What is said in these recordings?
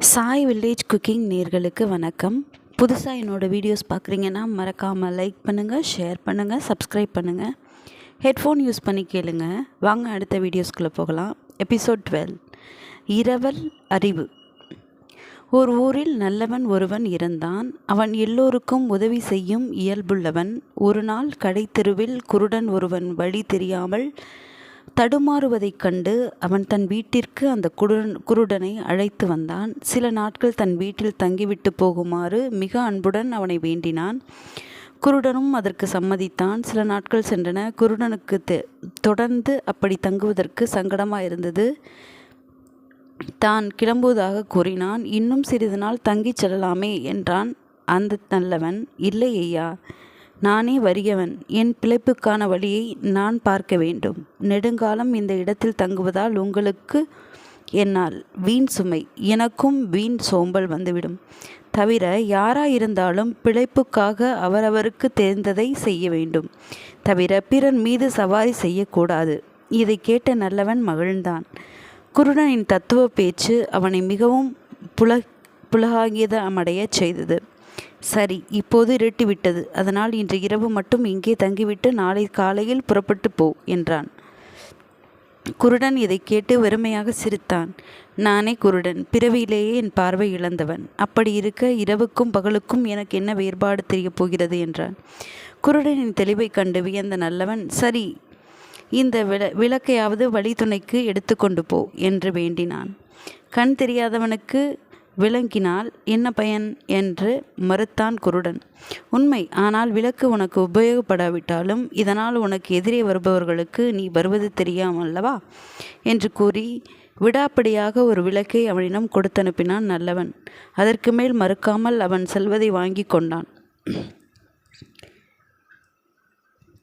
Sai village cooking நேர்களுக்கு வணக்கம். புதுசாக என்னோடய வீடியோஸ் பார்க்குறீங்கன்னா மறக்காமல் லைக் பண்ணுங்கள் ஷேர் பண்ணுங்கள் சப்ஸ்கிரைப் பண்ணுங்கள் ஹெட்ஃபோன் யூஸ் பண்ணி கேளுங்க. வாங்க அடுத்த வீடியோஸ்குள்ளே போகலாம். Episode twelve. இரவல் அறிவு. ஒரு ஊரில் நல்லவன் ஒருவன் இருந்தான் அவன் எல்லோருக்கும் உதவி செய்யும் இயல்புள்ளவன். ஒரு நாள் கடைத்தெருவில் குருடன் ஒருவன் வழி தெரியாமல் தடுமாறுவதைக் கண்டு அவன் தன் வீட்டிற்கு அந்த குருடன் குருடனை அழைத்து வந்தான். சில நாட்கள் தன் வீட்டில் தங்கிவிட்டு போகுமாறு மிக அன்புடன் அவனை வேண்டினான். குருடனும் அதற்கு சம்மதித்தான். சில நாட்கள் சென்றன. குருடனுக்கு தொடர்ந்து அப்படி தங்குவதற்கு சங்கடமாக இருந்தது தான் கிளம்புவதாக கூறினான். இன்னும் சிறிது நாள் தங்கிச் செல்லலாமே என்றான். அந்த நல்லவன் இல்லை ஐயா. நானே வறியவன். என் பிழைப்புக்கான வழியை நான் பார்க்க வேண்டும். நெடுங்காலம் இந்த இடத்தில் தங்குவதால் உங்களுக்கு என்னால் வீண் சுமை எனக்கும் வீண் சோம்பல் வந்துவிடும். தவிர யாராயிருந்தாலும் பிழைப்புக்காக அவரவருக்கு தெரிந்ததை செய்ய வேண்டும். தவிர பிறர் மீது சவாரி செய்யக்கூடாது. இதை கேட்ட நல்லவன் மகிழ்ந்தான். குருடனின் தத்துவ பேச்சு அவனை மிகவும் புல புலகாகியதமடையச் செய்தது. சரி இப்போது இருட்டிவிட்டது. அதனால் இன்று இரவு மட்டும் இங்கே தங்கிவிட்டு நாளை காலையில் புறப்பட்டு போ என்றான். குருடன் இதை கேட்டு வெறுமையாக சிரித்தான். நானே குருடன் பிறவியிலேயே என் பார்வை இழந்தவன். அப்படி இருக்க இரவுக்கும் பகலுக்கும் எனக்கு என்ன வேறுபாடு தெரியப் போகிறது? என்றான். குருடனின் தெளிவை கண்டு வியந்த நல்லவன் சரி இந்த விள விளக்கையாவது வழித்துணைக்கு எடுத்துக்கொண்டு போ என்று வேண்டினான். கண் தெரியாதவனுக்கு விளங்கினால் என்ன பயன்? என்று மறுத்தான் குருடன் உண்மை ஆனால் விளக்கு உனக்கு உபயோகப்படாவிட்டாலும் இதனால் உனக்கு எதிரே வருபவர்களுக்கு நீ வருவது தெரியாமல்லவா என்று கூறி விடாப்படியாக ஒரு விளக்கை அவனிடம் கொடுத்தனுப்பினான் நல்லவன். அதற்கு மேல் மறுக்காமல் அவன் செல்வதை வாங்கி கொண்டான்.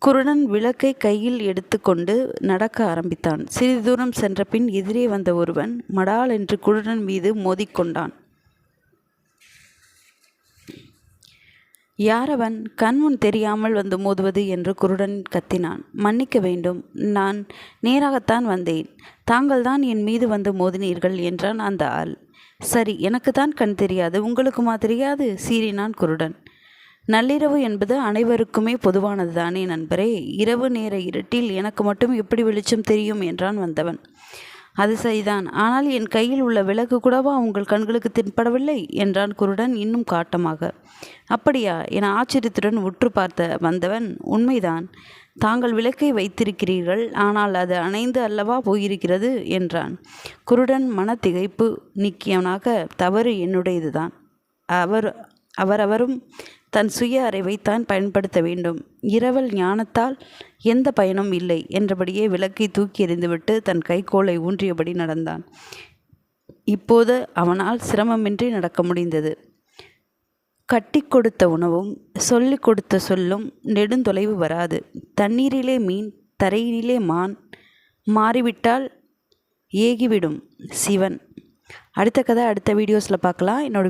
குருடன் விளக்கை கையில் எடுத்துக்கொண்டு நடக்க ஆரம்பித்தான். சிறிது தூரம் சென்ற பின் எதிரே வந்த ஒருவன் மடால் என்று குருடன் மீது மோதிக்கொண்டான். யாரவன் கண்முன் தெரியாமல் வந்து மோதுவது என்று குருடன் கத்தினான். மன்னிக்க வேண்டும் நான் நேராகத்தான் வந்தேன். தாங்கள் தான் என் மீது வந்து மோதினீர்கள் என்றான் அந்த ஆள். சரி எனக்கு தான் கண் தெரியாது உங்களுக்குமா தெரியாது? சீறினான் குருடன். நள்ளிரவு என்பது அனைவருக்குமே பொதுவானது தானே நண்பரே. இரவு நேர இருட்டில் எனக்கு மட்டும் எப்படி வெளிச்சம் தெரியும் என்றான் வந்தவன். அது சரிதான். ஆனால் என் கையில் உள்ள விளக்கு கூடவா உங்கள் கண்களுக்கு தென்படவில்லை? என்றான் குருடன் இன்னும் காட்டமாக. அப்படியா? என ஆச்சரியத்துடன் உற்று பார்த்த வந்தவன் உண்மைதான். தாங்கள் விளக்கை வைத்திருக்கிறீர்கள் ஆனால் அது அணைந்து அல்லவா போயிருக்கிறது? என்றான். குருடன் மன திகைப்பு நீக்கியவனாக தவறு என்னுடையதுதான். அவர் அவரவரும் தன் சுய அறிவைத்தான் பயன்படுத்த வேண்டும். இரவல் ஞானத்தால் எந்த பயனும் இல்லை என்றபடியே விளக்கை தூக்கி எறிந்துவிட்டு தன் கைகோளை ஊன்றியபடி நடந்தான். இப்போது அவனால் சிரமமின்றி நடக்க முடிந்தது. கட்டி கொடுத்த உணவும் சொல்லிக் கொடுத்த சொல்லும் நெடுந்தொலைவு வராது. தண்ணீரிலே மீன் தரையினிலே மான் மாறிவிட்டால் ஏகிவிடும் சிவன். அடுத்த கதை அடுத்த வீடியோஸில் பார்க்கலாம். என்னோட